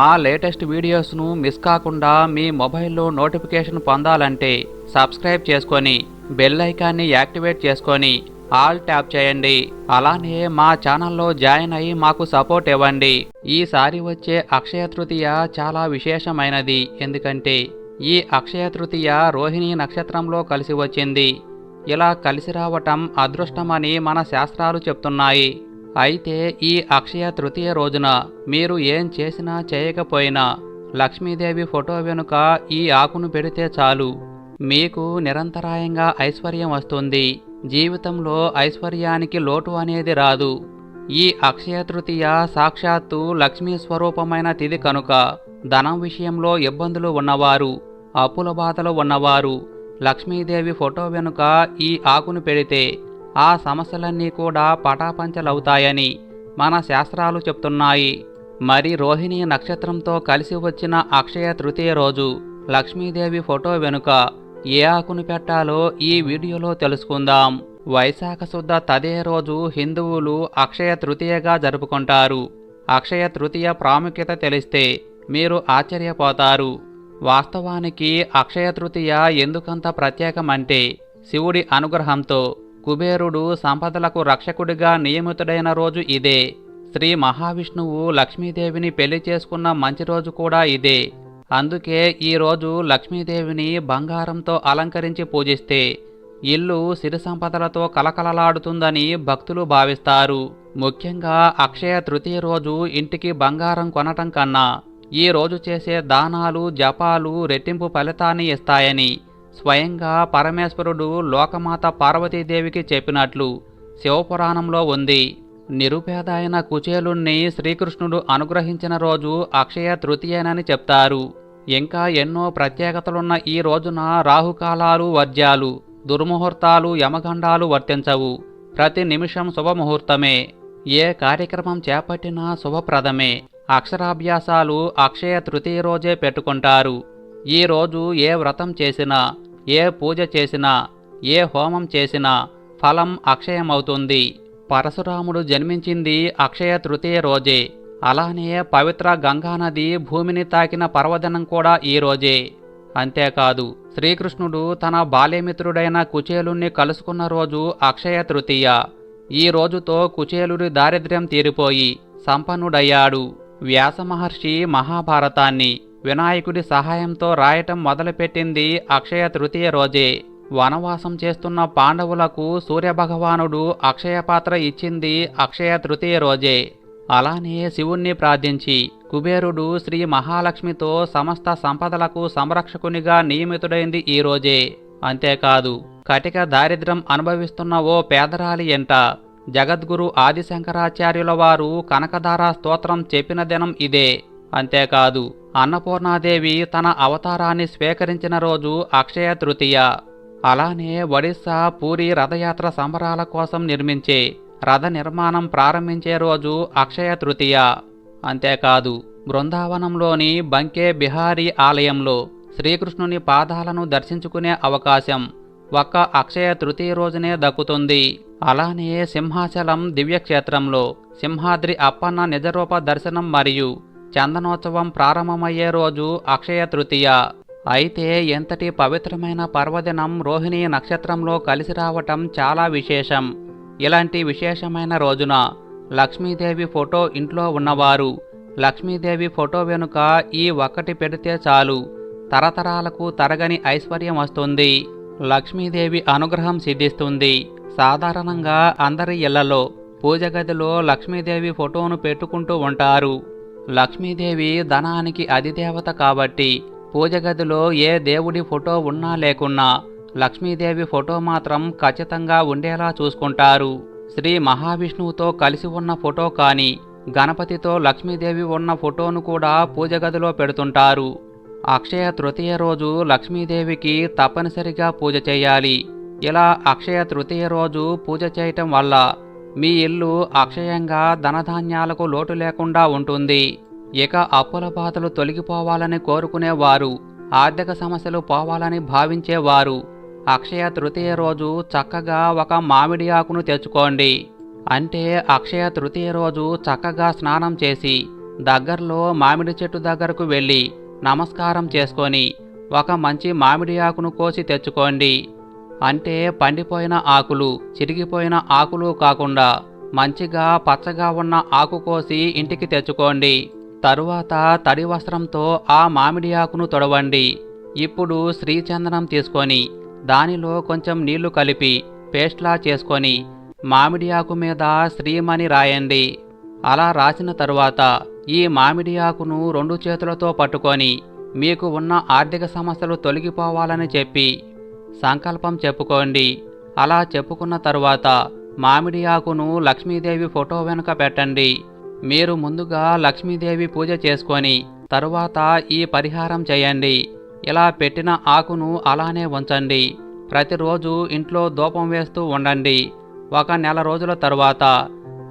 మా latest వీడియోస్ను miss కాకుండా మీ మొబైల్లో నోటిఫికేషన్ పొందాలంటే సబ్స్క్రైబ్ చేసుకొని బెల్ ఐకాన్ని యాక్టివేట్ చేసుకొని ఆల్ ట్యాప్ చేయండి. అలానే మా ఛానల్లో జాయిన్ అయ్యి మాకు సపోర్ట్ ఇవ్వండి. ఈసారి వచ్చే అక్షయ తృతీయ చాలా విశేషమైనది. ఎందుకంటే ఈ అక్షయ తృతీయ రోహిణి నక్షత్రంలో కలిసి వచ్చింది. ఇలా కలిసి రావటం అదృష్టమని మన శాస్త్రాలు చెప్తున్నాయి. అయితే ఈ అక్షయ తృతీయ రోజున మీరు ఏం చేసినా చేయకపోయినా లక్ష్మీదేవి ఫోటో వెనుక ఈ ఆకును పెడితే చాలు. మీకు నిరంతరాయంగా ఐశ్వర్యం వస్తుంది. జీవితంలో ఐశ్వర్యానికి లోటు అనేది రాదు. ఈ అక్షయ తృతీయ సాక్షాత్తు లక్ష్మీ స్వరూపమైన తిది కనుక ధనం విషయంలో ఇబ్బందులు ఉన్నవారు అప్పుల బాధలు ఉన్నవారు లక్ష్మీదేవి ఫోటో వెనుక ఈ ఆకును పెడితే ఆ సమస్యలన్నీ కూడా పటాపంచలవుతాయని మన శాస్త్రాలు చెప్తున్నాయి. మరి రోహిణి నక్షత్రంతో కలిసి వచ్చిన అక్షయ తృతీయ రోజు లక్ష్మీదేవి ఫోటో వెనుక ఏ ఆకును పెట్టాలో ఈ వీడియోలో తెలుసుకుందాం. వైశాఖ శుద్ధ తదే రోజు హిందువులు అక్షయ తృతీయగా జరుపుకుంటారు. అక్షయ తృతీయ ప్రాముఖ్యత తెలిస్తే మీరు ఆశ్చర్యపోతారు. వాస్తవానికి అక్షయ తృతీయ ఎందుకంత ప్రత్యేకమంటే శివుడి అనుగ్రహంతో కుబేరుడు సంపదలకు రక్షకుడిగా నియమితుడైన రోజు ఇదే. శ్రీ మహావిష్ణువు లక్ష్మీదేవిని పెళ్ళి చేసుకున్న మంచి రోజు కూడా ఇదే. అందుకే ఈ రోజు లక్ష్మీదేవిని బంగారంతో అలంకరించి పూజిస్తే ఇల్లు సిరి సంపదలతో కలకలలాడుతుందని భక్తులు భావిస్తారు. ముఖ్యంగా అక్షయ తృతీయ రోజు ఇంటికి బంగారం కొనటం కన్నా ఈ రోజు చేసే దానాలు జపాలు రెట్టింపు ఫలితాన్ని ఇస్తాయని స్వయంగా పరమేశ్వరుడు లోకమాత పార్వతీదేవికి చెప్పినట్లు శివపురాణంలో ఉంది. నిరుపేద అయిన కుచేలుణ్ణి శ్రీకృష్ణుడు అనుగ్రహించిన రోజు అక్షయ తృతీయనని చెప్తారు. ఇంకా ఎన్నో ప్రత్యేకతలున్న ఈ రోజున రాహుకాలాలు వర్జ్యాలు దుర్ముహూర్తాలు యమగండాలు వర్తించవు. ప్రతి నిమిషం శుభముహూర్తమే. ఏ కార్యక్రమం చేపట్టినా శుభప్రదమే. అక్షరాభ్యాసాలు అక్షయ తృతీయ రోజే పెట్టుకుంటారు. ఈ రోజు ఏ వ్రతం చేసినా ఏ పూజ చేసినా ఏ హోమం చేసినా ఫలం అక్షయమవుతుంది. పరశురాముడు జన్మించింది అక్షయ తృతీయ రోజే. అలానే పవిత్ర గంగానది భూమిని తాకిన పర్వదినం కూడా ఈ రోజే. అంతేకాదు శ్రీకృష్ణుడు తన బాల్యమిత్రుడైన కుచేలుణ్ణి కలుసుకున్న రోజు అక్షయ తృతీయ. ఈ రోజుతో కుచేలుడి దారిద్ర్యం తీరిపోయి సంపన్నుడయ్యాడు వ్యాస మహర్షి మహాభారతాన్ని. వినాయకుడి సహాయంతో రాయటం మొదలుపెట్టింది అక్షయ తృతీయ రోజే. వనవాసం చేస్తున్న పాండవులకు సూర్యభగవానుడు అక్షయ పాత్ర ఇచ్చింది అక్షయ తృతీయ రోజే. అలానే శివుణ్ణి ప్రార్థించి కుబేరుడు శ్రీ మహాలక్ష్మితో సమస్త సంపదలకు సంరక్షకునిగా నియమితుడైంది ఈ రోజే. అంతేకాదు కటిక దారిద్ర్యం అనుభవిస్తున్న ఓ పేదరాలి ఎంట. జగద్గురు ఆదిశంకరాచార్యుల వారు కనకధార స్తోత్రం చెప్పిన దినం ఇదే. అంతేకాదు అన్నపూర్ణాదేవి తన అవతారాన్ని స్వీకరించిన రోజు అక్షయ తృతీయ. అలానే ఒడిస్సా పూరి రథయాత్ర సంబరాల కోసం నిర్మించే రథ నిర్మాణం ప్రారంభించే రోజు అక్షయ తృతీయ. అంతేకాదు బృందావనంలోని బంకే బిహారీ ఆలయంలో శ్రీకృష్ణుని పాదాలను దర్శించుకునే అవకాశం ఒక్క అక్షయ తృతీయ రోజునే దక్కుతుంది. అలానే సింహాచలం దివ్యక్షేత్రంలో సింహాద్రి అప్పన్న నిజరూప దర్శనం మరియు చందనోత్సవం ప్రారంభమయ్యే రోజు అక్షయ తృతీయ. అయితే ఎంతటి పవిత్రమైన పర్వదినం రోహిణి నక్షత్రంలో కలిసి రావటం చాలా విశేషం. ఇలాంటి విశేషమైన రోజున లక్ష్మీదేవి ఫోటో ఇంట్లో ఉన్నవారు లక్ష్మీదేవి ఫోటో వెనుక ఈ ఒక్కటి పెడితే చాలు. తరతరాలకు తరగని ఐశ్వర్యం వస్తుంది. లక్ష్మీదేవి అనుగ్రహం సిద్ధిస్తుంది. సాధారణంగా అందరి ఇళ్ళలో పూజ గదిలో లక్ష్మీదేవి ఫోటోను పెట్టుకుంటూ ఉంటారు. లక్ష్మీదేవి ధనానికి అధిదేవత కాబట్టి పూజ గదిలో ఏ దేవుడి ఫోటో ఉన్నా లేకున్నా లక్ష్మీదేవి ఫోటో మాత్రం ఖచ్చితంగా ఉండేలా చూసుకుంటారు. శ్రీ మహావిష్ణువుతో కలిసి ఉన్న ఫోటో కానీ గణపతితో లక్ష్మీదేవి ఉన్న ఫోటోను కూడా పూజ గదిలో పెడుతుంటారు. అక్షయ తృతీయ రోజు లక్ష్మీదేవికి తప్పనిసరిగా పూజ చేయాలి. ఇలా అక్షయ తృతీయ రోజు పూజ చేయటం వల్ల మీ ఇల్లు అక్షయంగా ధనధాన్యాలకు లోటు లేకుండా ఉంటుంది. ఇక అప్పుల బాధలు తొలగిపోవాలని కోరుకునేవారు. ఆర్థిక సమస్యలు పోవాలని భావించేవారు. అక్షయ తృతీయ రోజు చక్కగా ఒక మామిడి ఆకును తెచ్చుకోండి. అంటే అక్షయ తృతీయ రోజు చక్కగా స్నానం చేసి దగ్గరలో మామిడి చెట్టు దగ్గరకు వెళ్ళి నమస్కారం చేసుకొని ఒక మంచి మామిడి ఆకును కోసి తెచ్చుకోండి. అంటే పండిపోయిన ఆకులు చిరిగిపోయిన ఆకులు కాకుండా మంచిగా పచ్చగా ఉన్న ఆకు కోసి ఇంటికి తెచ్చుకోండి. తరువాత తడి వస్త్రంతో ఆ మామిడి ఆకును తొడవండి. ఇప్పుడు శ్రీచందనం తీసుకొని దానిలో కొంచెం నీళ్ళు కలిపి పేస్ట్లా చేసుకొని మామిడి ఆకు మీద శ్రీమని రాయండి. అలా రాసిన తరువాత ఈ మామిడి ఆకును రెండు చేతులతో పట్టుకొని మీకు ఉన్న ఆర్థిక సమస్యలు తొలగిపోవాలని చెప్పి సంకల్పం చెప్పుకోండి. అలా చెప్పుకున్న తరువాత మామిడి ఆకును లక్ష్మీదేవి ఫోటో వెనుక పెట్టండి. మీరు ముందుగా లక్ష్మీదేవి పూజ చేసుకొని తరువాత ఈ పరిహారం చేయండి. ఇలా పెట్టిన ఆకును అలానే ఉంచండి. ప్రతిరోజు ఇంట్లో దూపం వేస్తూ ఉండండి. ఒక నెల రోజుల తరువాత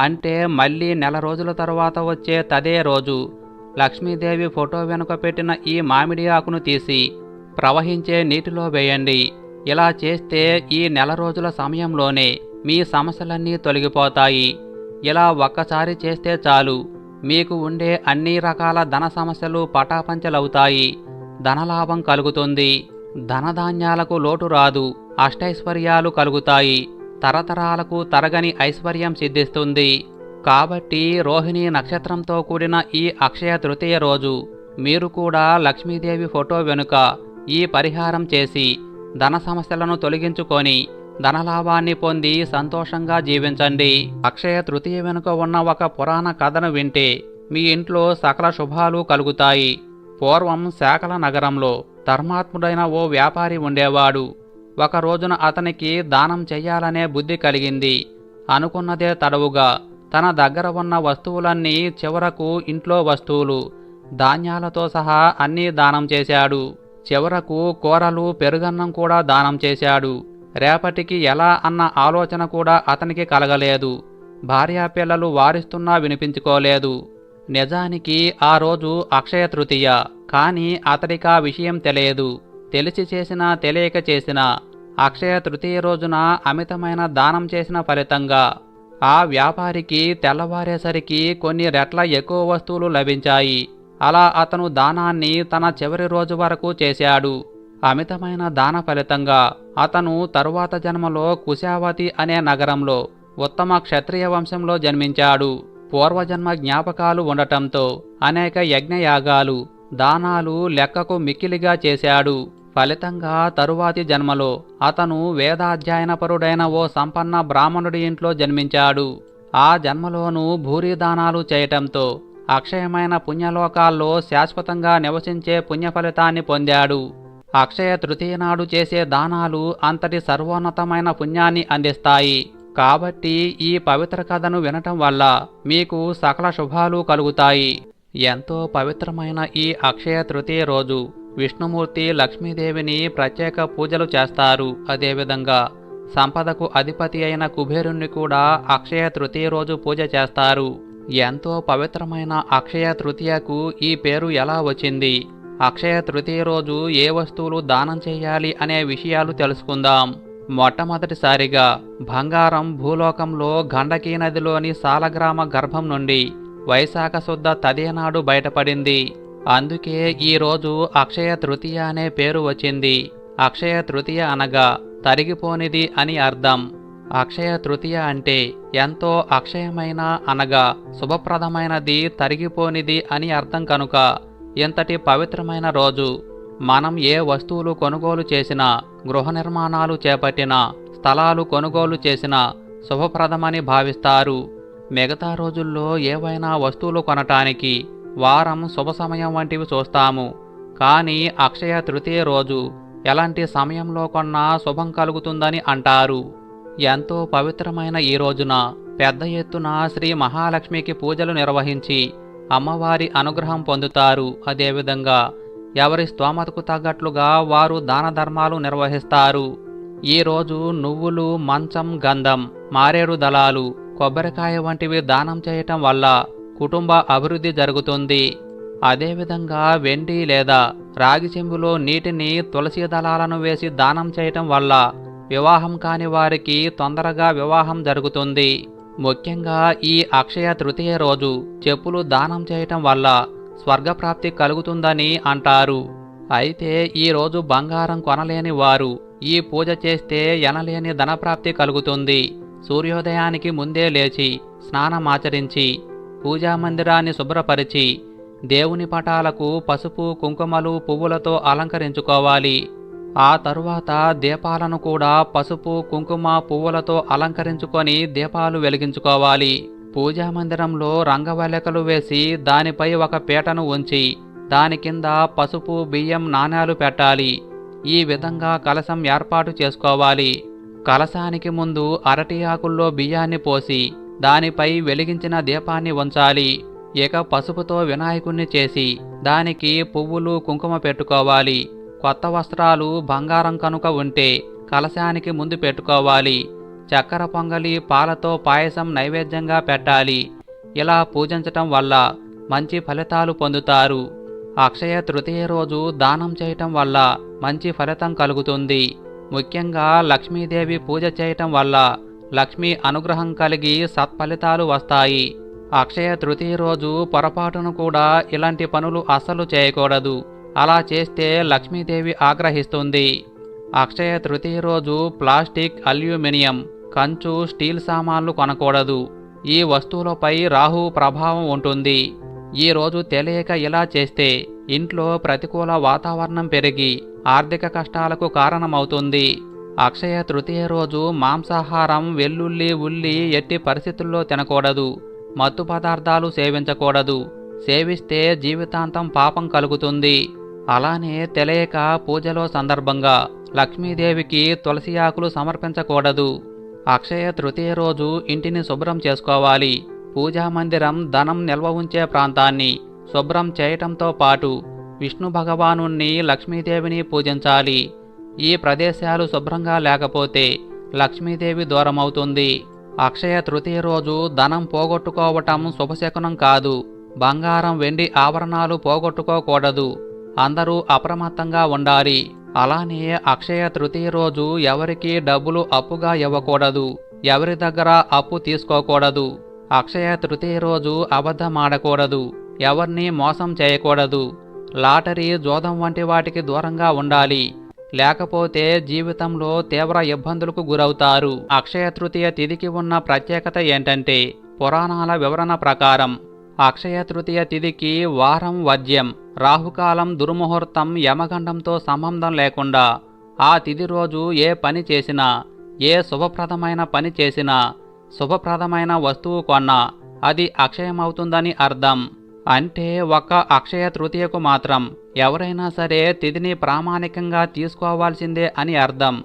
అంటే మళ్ళీ నెల రోజుల తరువాత వచ్చే తదే రోజు లక్ష్మీదేవి ఫోటో వెనుక పెట్టిన ఈ మామిడి ఆకును తీసి ప్రవహించే నీటిలో వేయండి. ఇలా చేస్తే ఈ నెల రోజుల సమయంలోనే మీ సమస్యలన్నీ తొలగిపోతాయి. ఇలా ఒక్కసారి చేస్తే చాలు. మీకు ఉండే అన్ని రకాల ధన సమస్యలు పటాపంచలవుతాయి. ధనలాభం కలుగుతుంది. ధనధాన్యాలకు లోటు రాదు. అష్టైశ్వర్యాలు కలుగుతాయి. తరతరాలకు తరగని ఐశ్వర్యం సిద్ధిస్తుంది. కాబట్టి రోహిణి నక్షత్రంతో కూడిన ఈ అక్షయ తృతీయ రోజు మీరు కూడా లక్ష్మీదేవి ఫోటో వెనుక ఈ పరిహారం చేసి ధన సమస్యలను తొలగించుకొని ధనలాభాన్ని పొంది సంతోషంగా జీవించండి. అక్షయ తృతీయ వెనుక ఉన్న ఒక పురాణ కథను వింటే మీ ఇంట్లో సకల శుభాలు కలుగుతాయి. పూర్వం శాకల నగరంలో ధర్మాత్ముడైన ఓ వ్యాపారి ఉండేవాడు. ఒక రోజున అతనికి దానం చెయ్యాలనే బుద్ధి కలిగింది. అనుకున్నదే తడవుగా తన దగ్గర ఉన్న వస్తువులన్నీ చివరకు ఇంట్లో వస్తువులు ధాన్యాలతో సహా అన్నీ దానం చేశాడు. చివరకు కూరలు పెరుగన్నం కూడా దానం చేశాడు. రేపటికి ఎలా అన్న ఆలోచన కూడా అతనికి కలగలేదు. భార్యా పిల్లలు వారిస్తున్నా వినిపించుకోలేదు. నిజానికి ఆ రోజు అక్షయ తృతీయ కానీ అతడికా విషయం తెలియదు. తెలిసి చేసినా తెలియక చేసినా అక్షయ తృతీయ రోజున అమితమైన దానం చేసిన ఫలితంగా ఆ వ్యాపారికి తెల్లవారేసరికి కొన్ని రెట్ల ఎక్కువ వస్తువులు లభించాయి. అలా అతను దానాన్ని తన చివరి రోజు వరకు చేశాడు. అమితమైన దాన ఫలితంగా అతను తరువాత జన్మలో కుశావతి అనే నగరంలో ఉత్తమ క్షత్రియ వంశంలో జన్మించాడు. పూర్వజన్మ జ్ఞాపకాలు ఉండటంతో అనేక యజ్ఞయాగాలు దానాలు లెక్కకు మిక్కిలిగా చేశాడు. ఫలితంగా తరువాతి జన్మలో అతను వేదాధ్యయనపరుడైన ఓ సంపన్న బ్రాహ్మణుడి ఇంట్లో జన్మించాడు. ఆ జన్మలోనూ భూరిదానాలు చేయటంతో అక్షయమైన పుణ్యలోకాల్లో శాశ్వతంగా నివసించే పుణ్య ఫలితాన్ని పొందాడు. అక్షయ తృతీయ నాడు చేసే దానాలు అంతటి సర్వోన్నతమైన పుణ్యాన్ని అందిస్తాయి. కాబట్టి ఈ పవిత్ర కథను వినటం వల్ల మీకు సకల శుభాలు కలుగుతాయి. ఎంతో పవిత్రమైన ఈ అక్షయ తృతీయ రోజు విష్ణుమూర్తి లక్ష్మీదేవిని ప్రత్యేక పూజలు చేస్తారు. అదేవిధంగా సంపదకు అధిపతి అయిన కుబేరుణ్ణి కూడా అక్షయ తృతీయ రోజు పూజ చేస్తారు. ఎంతో పవిత్రమైన అక్షయ తృతీయకు ఈ పేరు ఎలా వచ్చింది? అక్షయ తృతీయ రోజు ఏ వస్తువులు దానం చేయాలి అనే విషయాలు తెలుసుకుందాం. మొట్టమొదటిసారిగా బంగారం భూలోకంలో గండకీ నదిలోని సాలగ్రామ గర్భం నుండి వైశాఖ శుద్ధ తదేనాడు బయటపడింది. అందుకే ఈరోజు అక్షయ తృతీయ అనే పేరు వచ్చింది. అక్షయ తృతీయ అనగా తరిగిపోనిది అని అర్థం. అక్షయ తృతీయ అంటే ఎంతో అక్షయమైన అనగా శుభప్రదమైనది తరిగిపోనిది అని అర్థం కనుక ఇంతటి పవిత్రమైన రోజు మనం ఏ వస్తువులు కొనుగోలు చేసినా గృహ నిర్మాణాలు చేపట్టినా స్థలాలు కొనుగోలు చేసినా శుభప్రదమని భావిస్తారు. మిగతా రోజుల్లో ఏవైనా వస్తువులు కొనటానికి వారం శుభ సమయం వంటివి చూస్తాము. కానీ అక్షయ తృతీయ రోజు ఎలాంటి సమయంలో కొన్నా శుభం కలుగుతుందని అంటారు. ఎంతో పవిత్రమైన ఈ రోజున పెద్ద ఎత్తున శ్రీ మహాలక్ష్మికి పూజలు నిర్వహించి అమ్మవారి అనుగ్రహం పొందుతారు. అదేవిధంగా ఎవరి స్తోమతకు తగ్గట్లుగా వారు దాన ధర్మాలు నిర్వహిస్తారు. ఈ రోజు నువ్వులు మంచం గంధం మారేడు దళాలు కొబ్బరికాయ వంటివి దానం చేయటం వల్ల కుటుంబ అభివృద్ధి జరుగుతుంది. అదేవిధంగా వెండి లేదా రాగి చెంబులో నీటిని తులసి దళాలను వేసి దానం చేయటం వల్ల వివాహం కాని వారికి తొందరగా వివాహం జరుగుతుంది. ముఖ్యంగా ఈ అక్షయ తృతీయ రోజు చెప్పులు దానం చేయటం వల్ల స్వర్గప్రాప్తి కలుగుతుందని అంటారు. అయితే ఈరోజు బంగారం కొనలేని వారు ఈ పూజ చేస్తే ఎనలేని ధనప్రాప్తి కలుగుతుంది. సూర్యోదయానికి ముందే లేచి స్నానమాచరించి పూజా మందిరాన్ని శుభ్రపరిచి దేవుని పటాలకు పసుపు కుంకుమలు పువ్వులతో అలంకరించుకోవాలి. ఆ తరువాత దీపాలను కూడా పసుపు కుంకుమ పువ్వులతో అలంకరించుకొని దీపాలు వెలిగించుకోవాలి. పూజా మందిరంలో రంగవల్లికలు వేసి దానిపై ఒక పీటను ఉంచి దాని కింద పసుపు బియ్యం నాణేలు పెట్టాలి. ఈ విధంగా కలశం ఏర్పాటు చేసుకోవాలి. కలశానికి ముందు అరటి ఆకుల్లో బియ్యాన్ని పోసి దానిపై వెలిగించిన దీపాన్ని ఉంచాలి. ఇక పసుపుతో వినాయకుణ్ణి చేసి దానికి పువ్వులు కుంకుమ పెట్టుకోవాలి. కొత్త వస్త్రాలు బంగారం కనుక ఉంటే కలశానికి ముందు పెట్టుకోవాలి. చక్కెర పొంగలి పాలతో పాయసం నైవేద్యంగా పెట్టాలి. ఇలా పూజించటం వల్ల మంచి ఫలితాలు పొందుతారు. అక్షయ తృతీయ రోజు దానం చేయటం వల్ల మంచి ఫలితం కలుగుతుంది. ముఖ్యంగా లక్ష్మీదేవి పూజ చేయటం వల్ల లక్ష్మీ అనుగ్రహం కలిగి సత్ఫలితాలు వస్తాయి. అక్షయ తృతీయ రోజు పొరపాటును కూడా ఇలాంటి పనులు అస్సలు చేయకూడదు. అలా చేస్తే లక్ష్మీదేవి ఆగ్రహిస్తుంది. అక్షయ తృతీయ రోజు ప్లాస్టిక్ అల్యూమినియం కంచు స్టీల్ సామాన్లు కొనకూడదు. ఈ వస్తువులపై రాహు ప్రభావం ఉంటుంది. ఈ రోజు తెలియక ఇలా చేస్తే ఇంట్లో ప్రతికూల వాతావరణం పెరిగి ఆర్థిక కష్టాలకు కారణమవుతుంది. అక్షయ తృతీయ రోజు మాంసాహారం వెల్లుల్లి ఉల్లి ఎట్టి పరిస్థితుల్లో తినకూడదు. మత్తు పదార్థాలు సేవించకూడదు. సేవిస్తే జీవితాంతం పాపం కలుగుతుంది. అలానే తెలియక పూజలో సందర్భంగా లక్ష్మీదేవికి తులసి ఆకులు సమర్పించకూడదు. అక్షయ తృతీయ రోజు ఇంటిని శుభ్రం చేసుకోవాలి. పూజా మందిరం ధనం నిల్వ ఉంచే ప్రాంతాన్ని శుభ్రం చేయటంతో పాటు విష్ణు భగవానుణ్ణి లక్ష్మీదేవిని పూజించాలి. ఈ ప్రదేశాలు శుభ్రంగా లేకపోతే లక్ష్మీదేవి దూరమవుతుంది. అక్షయ తృతీయ రోజు ధనం పోగొట్టుకోవటం శుభశకునం కాదు. బంగారం వెండి ఆభరణాలు పోగొట్టుకోకూడదు. అందరూ అప్రమత్తంగా ఉండాలి. అలానే అక్షయ తృతీయ రోజు ఎవరికి డబ్బులు అప్పుగా ఇవ్వకూడదు. ఎవరి దగ్గర అప్పు తీసుకోకూడదు. అక్షయ తృతీయ రోజు అబద్ధమాడకూడదు. ఎవరిని మోసం చేయకూడదు. లాటరీ జోదం వంటి వాటికి దూరంగా ఉండాలి. లేకపోతే జీవితంలో తీవ్ర ఇబ్బందులకు గురవుతారు. అక్షయ తృతీయ తిథికి ఉన్న ప్రత్యేకత ఏంటంటే పురాణాల వివరణ ప్రకారం అక్షయ తృతీయ తిథికి వారం వద్యం రాహుకాలం దుర్ముహూర్తం యమగండంతో సంబంధం లేకుండా. ఆ తిథి రోజు ఏ పని చేసినా ఏ శుభప్రదమైన పని చేసినా శుభప్రదమైన వస్తువు కొన్నా అది అక్షయమవుతుందని అర్థం. అంటే ఒక్క అక్షయ తృతీయకు మాత్రం ఎవరైనా సరే తిథిని ప్రామాణికంగా తీసుకోవాల్సిందే అని అర్థం.